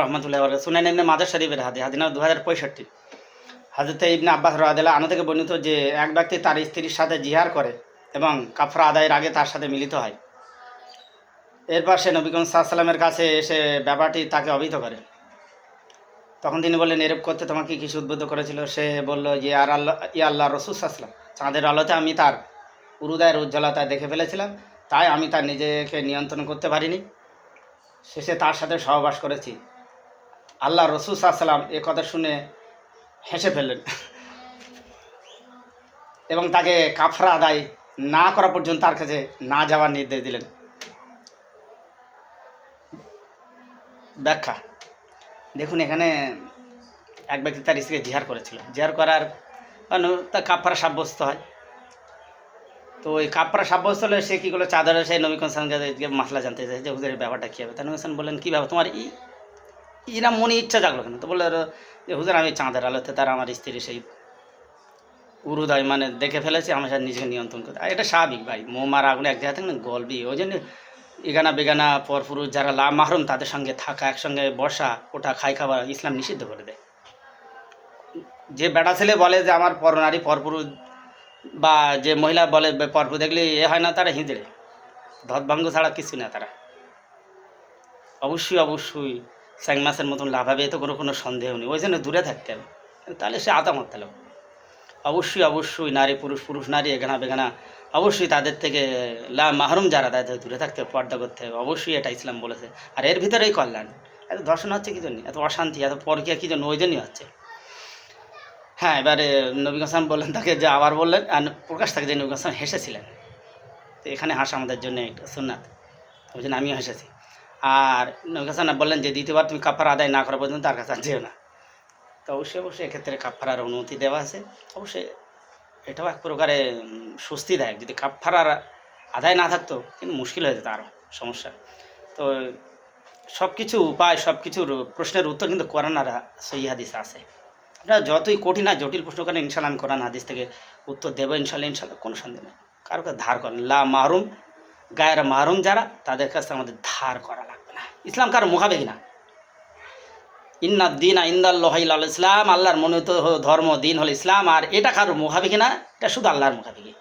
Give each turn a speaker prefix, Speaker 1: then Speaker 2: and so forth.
Speaker 1: রহমতুল্লাহ শুনেন এমনি মাদার শরীফের হাদি হাদিনা দু হাজার পঁয়ষট্টি। হাজরতে ইবনে আব্বাস রাদিল্লাহ আনা থেকে বর্ণিত যে এক ব্যক্তি তার স্ত্রীর সাথে জিহার করে এবং কাফরা আদায়ের আগে তার সাথে মিলিত হয়। এরপর সে নবীগঞ্জ সাল্লামের কাছে এসে ব্যাপারটি তাকে অবহিত করে। তখন তিনি বললেন, এরূপ করতে তোমাকে কিছু উদ্বুদ্ধ করেছিল? সে বলল যে আর আল্লাহ, ইয়া আল্লাহ রসুল সাল্লাম চাঁদের আলোতে আমি তার উরুদায়ের উজ্জ্বলতা দেখে ফেলেছিলাম, তাই আমি তার নিজেকে নিয়ন্ত্রণ করতে পারিনি। শেষে তার সাথে সহবাস করেছি। আল্লাহ রসুল সাল্লাম এ কথা শুনে হেসে ফেললেন। এবং তাকে কাফরা আদায় না করা পর্যন্ত তার কাছে না যাওয়ার নির্দেশ দিলেন। ব্যাখ্যা। দেখুন, এখানে এক ব্যক্তি তার স্ত্রীকে জিহার করেছিল। জিহার করার তার কাপড়া সাব্যস্ত হয়। তো ওই কাপড়া সাব্যস্ত হলে সে কী করল? চাদরে সেই নবী কনসানকে মশলা জানতে চাই যে হুজুরের ব্যাপারটা কী হবে? তা নবী কনসান বললেন, কী ব্যাপার? তোমার ই ইরা মনে ইচ্ছা জাগলো কেন? তো বলল যে হুজুর, আমি চাঁদের আলোতে তার আমার স্ত্রী সেই উরুদয় মানে দেখে ফেলেছি আমার সাথে নিজেকে নিয়ন্ত্রণ করতে এটা স্বাভাবিক ভাই মোমার আগুনে এক জায়গা থেকে না গলবি, ওই জন্য এগানা বেগানা পরপুরুষ যারা লা মাহরুম, তাদের সঙ্গে থাকা, একসঙ্গে বসা, ওটা খাই খাবার ইসলাম নিষিদ্ধ করে দেয়। যে বেটা ছেলে বলে যে আমার পরনারী পরপুরুষ, বা যে মহিলা বলে পরপুর দেখলে এ হয় না তারা হিঁদড়ে। ধতভঙ্গ ছাড়া কিছু না তারা। অবশ্যই অবশ্যই স্যাং মাসের মতন লাভ হবে এতে কোনো কোনো সন্দেহ নেই। ওই জন্য দূরে থাকতে হবে। তাহলে সে আতামত তাহলে অবশ্যই অবশ্যই নারী, পুরুষ পুরুষ, নারী এখানা বেগানা অবশ্যই তাদের থেকে লা মাহরুম যারা, তাদের দূরে থাকতে হবে, পর্দা করতে হবে। অবশ্যই এটা ইসলাম বলেছে। আর এর ভিতরেই কল্যাণ। এত দর্শন হচ্ছে কি জন্য? এত অশান্তি, এত পরকিয়া কি জন্য? ওই জন্যই হচ্ছে। হ্যাঁ এবারে নবী হাসান বললেন তাকে যে আবার বললেন, আর প্রকাশ থাকে যে নবী হাসান হেসেছিলেন। তো এখানে হাসা আমাদের জন্য একটা সুন্নাত। ওই জন্য আমিও হেসেছি। আর নবী বললেন যে দ্বিতীয়বার তুমি কাপড় আদায় না করা পর্যন্ত তার কাছে যেও না। তো অবশ্যই অবশ্যই এক্ষেত্রে কাপড়ার অনুমতি দেওয়া আছে। অবশ্যই এটাও এক প্রকারে স্বস্তিদায়ক। যদি কাপড়ার আদায় না থাকতো, কিন্তু মুশকিল হয়ে যেত আরও সমস্যা। তো সব কিছু উপায় সব কিছুর প্রশ্নের উত্তর কিন্তু কোরআন আর সহি হাদিস আছে। আপনারা যতই কঠিন আর জটিল প্রশ্ন করেন ইনশাল্লাহ আমি কোরআন হাদিস থেকে উত্তর দেবো ইনশাল্লাহ ইনশাল্লাহ কোনো সন্দেহ নেই। কারও ধার করেন, লা মাহরুম গায়ের মারুম যারা, তাদের কাছে আমাদের ধার করা লাগবে না। ইসলাম কারও মুখাবেকি না ইন্না দিন ইন্দাল আল ইসলাম, আল্লাহর মনোনীত ধর্ম, দিন হল ইসলাম, আর এটা কারোর মুখাবেকি না এটা শুধু আল্লাহর মুখাবেকি